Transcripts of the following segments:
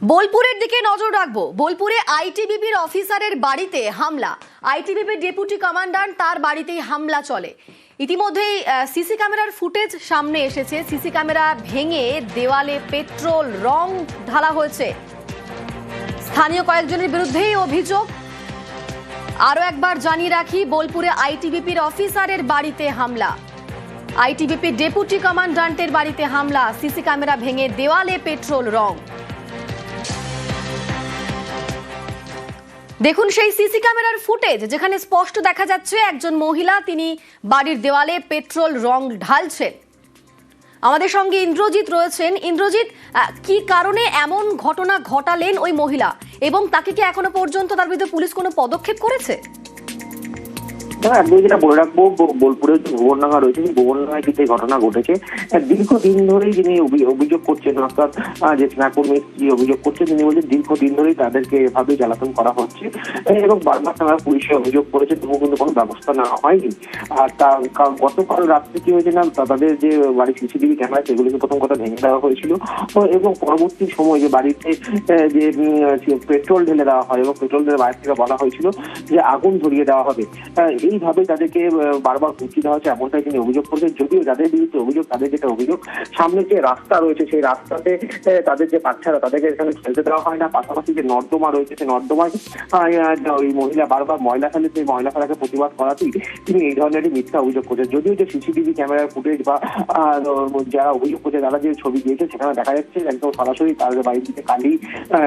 বোলপুরের দিকে নজর রাখব। বোলপুরে আইটিবিপির অফিসারের বাড়িতে হামলা। আইটিবিপির ডেপুটি কমান্ডান্ট তার বাড়িতেই হামলা চলে। ইতিমধ্যেই সিসি ক্যামেরার ফুটেজ সামনে এসেছে। সিসি ক্যামেরা ভেঙে দেওয়ালে পেট্রোল, রং ঢালা হয়েছে। স্থানীয় কয়েকজনের বিরুদ্ধেই অভিযোগ। আরও একবার জানিয়ে রাখি, বোলপুরে আইটিবিপির অফিসারের বাড়িতে হামলা। আইটিবিপির ডেপুটি কমান্ডান্টের বাড়িতে হামলা। সিসি ক্যামেরা ভেঙে দেওয়ালে পেট্রোল, রং। দেখুন সেই সিসি ক্যামেরার ফুটেজ, যেখানে স্পষ্ট দেখা যাচ্ছে একজন মহিলা, তিনি বাড়ির দেওয়ালে পেট্রোল রং ঢালছেন। আমাদের সঙ্গে ইন্দ্রজিৎ রয়েছেন। ইন্দ্রজিৎ কি কারণে এমন ঘটনা ঘটালেন ওই মহিলা? এবং তাকে কি এখনও পর্যন্ত তার বিরুদ্ধে পুলিশ কোনো পদক্ষেপ করেছে? হ্যাঁ আপনি যেটা বলে রাখব ব- বোলপুরের যে ভুবনডাঙ্গা রয়েছে ভুবনডাঙ্গায় কিন্তু এই ঘটনা ঘটেছে আহ, দীর্ঘদিন ধরেই যিনি অভিযোগ করছেন অর্থাৎ যে স্নাকুর মিস্ত্রি অভিযোগ করছেন তিনি বলছেন দীর্ঘদিন ধরেই তাদেরকে এভাবে জ্বালাতন করা হচ্ছে। এবং বারবার তারা পুলিশে অভিযোগ করেছে তবুও কিন্তু কোনো ব্যবস্থা নেওয়া হয়নি। আর তা কা- গতকাল রাত্রে কি হয়েছে না তাদের যে বাড়ির সিসিটিভি ক্যামেরা সেগুলিকে প্রথম কথা ভেঙে দেওয়া হয়েছিল। এবং পরবর্তী সময় যে বাড়িতে যে পেট্রোল ঢেলে দেওয়া হয় এবং পেট্রোল ঢেলে বাইরে থেকে বলা হয়েছিল যে আগুন ধরিয়ে দেওয়া হবে। এইভাবে তাদেরকে বারবার হুমকি দেওয়া হচ্ছে, এমনটাই তিনি অভিযোগ করেছেন। যদিও যাদের বিরুদ্ধে অভিযোগ, তাদের যেটা অভিযোগ, সামনে যে রাস্তা রয়েছে, সেই রাস্তাতে তাদের যে বাচ্চারা তাদেরকে এখানে খেলতে দেওয়া হয় না। পাশাপাশি যে নর্দমা রয়েছে, সেই নর্দমায় ওই মহিলা বারবার ময়লা ফেলে, সেই ময়লা ফেলাকে প্রতিবাদ করাতেই তিনি এই ধরনেরই মিথ্যা অভিযোগ করছেন। যদিও যে সিসিটিভি ক্যামেরার ফুটেজ বা যারা অভিযোগ করছে, তারা যে ছবি দিয়েছে, সেখানে দেখা যাচ্ছে একদম সরাসরি তার বাড়ির দিকে কালি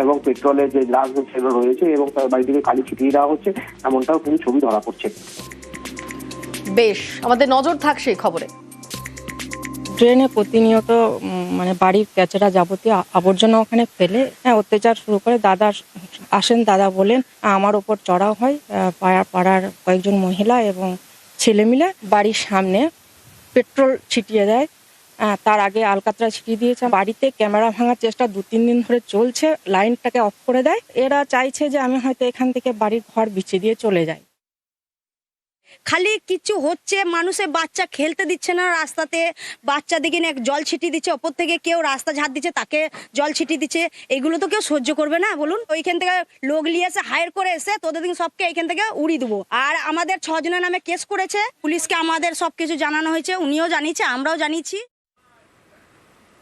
এবং পেট্রোলের যে গ্লাস সেগুলো রয়েছে, এবং তার বাড়ি থেকে কালি ছিটিয়ে দেওয়া হচ্ছে, এমনটাও কিন্তু ছবি ধরা পড়ছে বেশ, আমাদের নজর থাকছে এই খবরে। ট্রেনে প্রতিনিয়ত মানে বাড়ির ক্যাচেরা যাবতীয় আবর্জনা ওখানে ফেলে হ্যাঁ অত্যাচার শুরু করে দাদা আসেন, দাদা বলেন আমার ওপর চড়াও হয়। পাড়া- পাড়ার কয়েকজন মহিলা এবং ছেলে মিলে বাড়ির সামনে পেট্রোল ছিটিয়ে দেয়। তার আগে আলকাতরা ছিটিয়ে দিয়েছে। বাড়িতে ক্যামেরা ভাঙার চেষ্টা দু, তিন দিন ধরে চলছে, লাইনটাকে অফ করে দেয়। এরা চাইছে যে আমি হয়তো এখান থেকে বাড়ির ঘর বিছিয়ে দিয়ে চলে যাই। খালি কিছু হচ্ছে মানুষের বাচ্চা খেলতে দিচ্ছে না রাস্তাতে। বাচ্চা দিকে না জল ছিটিয়ে দিচ্ছে, ওপর থেকে কেউ রাস্তা ঝাড় দিচ্ছে, তাকে জল ছিটিয়ে দিচ্ছে। এগুলো তো কেউ সহ্য করবে না, বলুন। ওইখান থেকে লোক নিয়ে এসে হায়ার করে এসে তোদের দিন সবকে এইখান থেকে উড়িয়ে দেবো। আর আমাদের ছজনের নামে কেস করেছে, পুলিশকে আমাদের সব কিছু জানানো হয়েছে, উনিও জানিয়েছে, আমরাও জানিয়েছি।